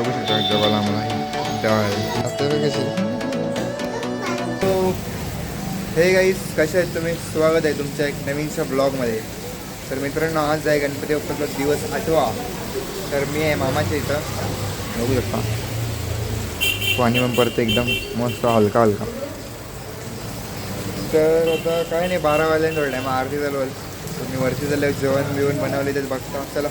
बघू शकता जवळ आम्हाला डाळ. कशी. हे गाईस कसे आहेत तुम्ही? स्वागत आहे तुमच्या एक नवीनशा ब्लॉगमध्ये तर मित्रांनो आज आहे गणपती बाप्पाचा दिवस आठवा. तर मी आहे मामाच्या इथं. बघू शकता. पाणी पण परत एकदम मस्त हलका हलका. तर आता काय नाही बारा वाजल्या थोडं आहे मग आरती चालू तुम्ही वरती झालं जेवण बिवण बनवले तेच बघता. चला.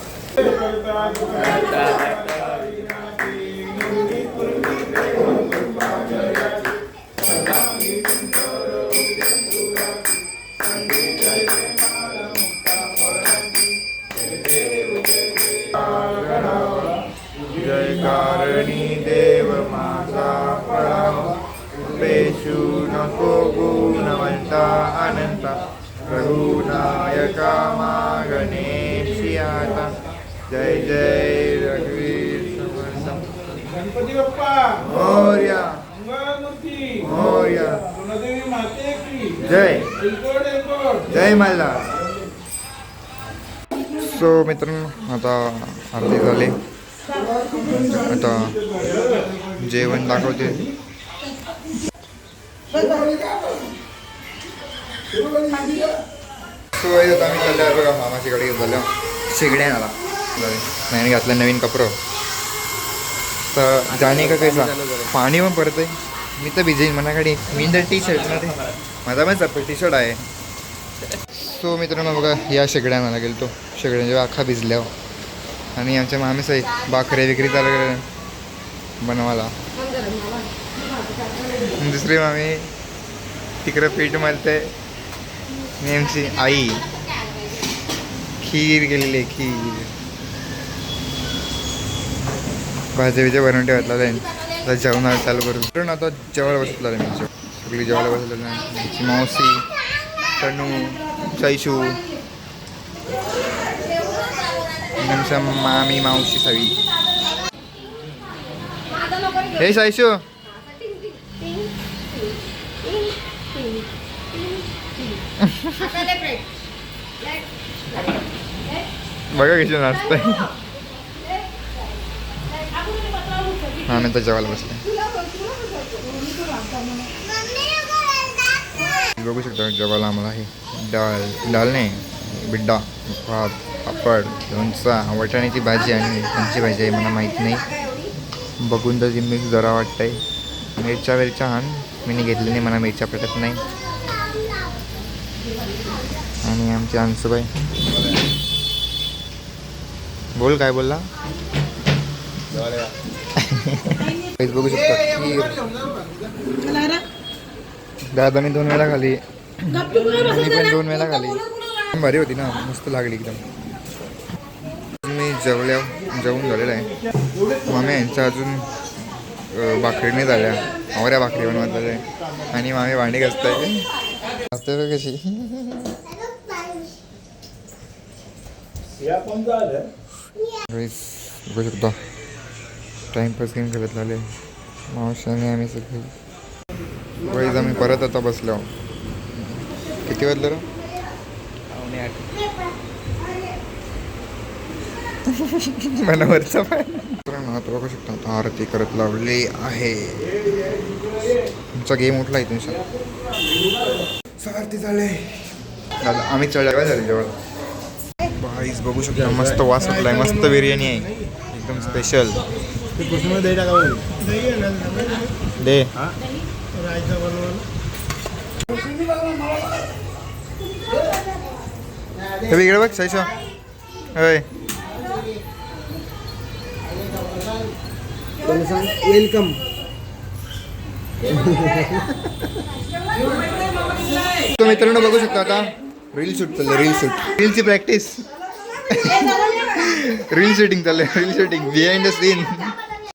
नको गुणवंता अनंता रघुनायका मागणे आता जय जय रघुवीर समर्थ गणपती बाप्पा! मोर्या। जय। जय मल्हार सो मित्रांनो आता आरती झाली. आता जेवण दाखवते. सो आता आम्ही बघा मामाच्याकडे झालं. शेगड्या आला नाही घातलं नवीन कपडं. तर जाणे का कैसा पाणी पण पडतंय. मी तर भिजेन मनाकडे मी तर टी शर्टमध्ये. माझा पण टी शर्ट आहे. सो मित्रांनो बघा या शेगड्या मला गेलो तो शेगड्यांच्या अख्खा भिजल्या. आणि आमच्या मामीच आहे बाकरे विक्री चालू केलं बनवायला. दुसरी मामी तिकडं पीठ मळते. नेमची आई खीर गेलेली आहे खीर. भाज्या बिज्या बनवून ठेवतला आता जेवण चालू करू. आता जेवायला बसलेलं मी. सगळी जेवायला बसलेली मावशी तनू सैशू. मामी मावशी सवी हे सैशू. बघा कशी नाचतंय हा मी तर जेवायला बसले. बघू शकता जेवायला आम्हाला हे डाळ डाळ नाही बिड्डा भात पापड लोणचा वटाण्याची भाजी आणि त्यांची भाजी आहे मला माहीत नाही. बघून तर जी मिक्स जरा वाटतंय. मिरच्या मिरच्या हान मी घेतली नाही मला मिरच्या पटत नाही. आणि आमची अंशुबाई. बोल काय बोलला? काहीच बघू शकता. दादाने दोन वेळा खाली मी पण दोन वेळा खाली भारी होती ना मस्त लागली एकदम. मी जेवल्या जेवून झालेलं आहे. मामे यांचा अजून भाकरीने भाकरी नाही झाल्या. आवऱ्या भाकरी बनवत झाल्या आणि मामी भांडी घासताय. घासते बघ कशी. बघू शकता. टाईमपास गेम खेळत लागले. मावशाने आम्ही सगळे. गाईज आम्ही परत आता बसलो. किती वाजलं रे? मनावरचा मित्रांनो, आता बघू शकता आता आरती करत लावली आहे. तुमचा गेम उठला आहे तुमचा आरती झाले. दादा आम्ही चढायला झाले जेवण बाईस बघू शकता मस्त वास उठलाय. मस्त बिर्याणी आहे. एकदम स्पेशल दे. हे बघ सैशा होय. वेलकम तो मित्रांनो बघू शकता आता रील शूट चाललंय रील शूट रीलची प्रॅक्टिस रील शूटिंग चाललंय reel shooting behind the scene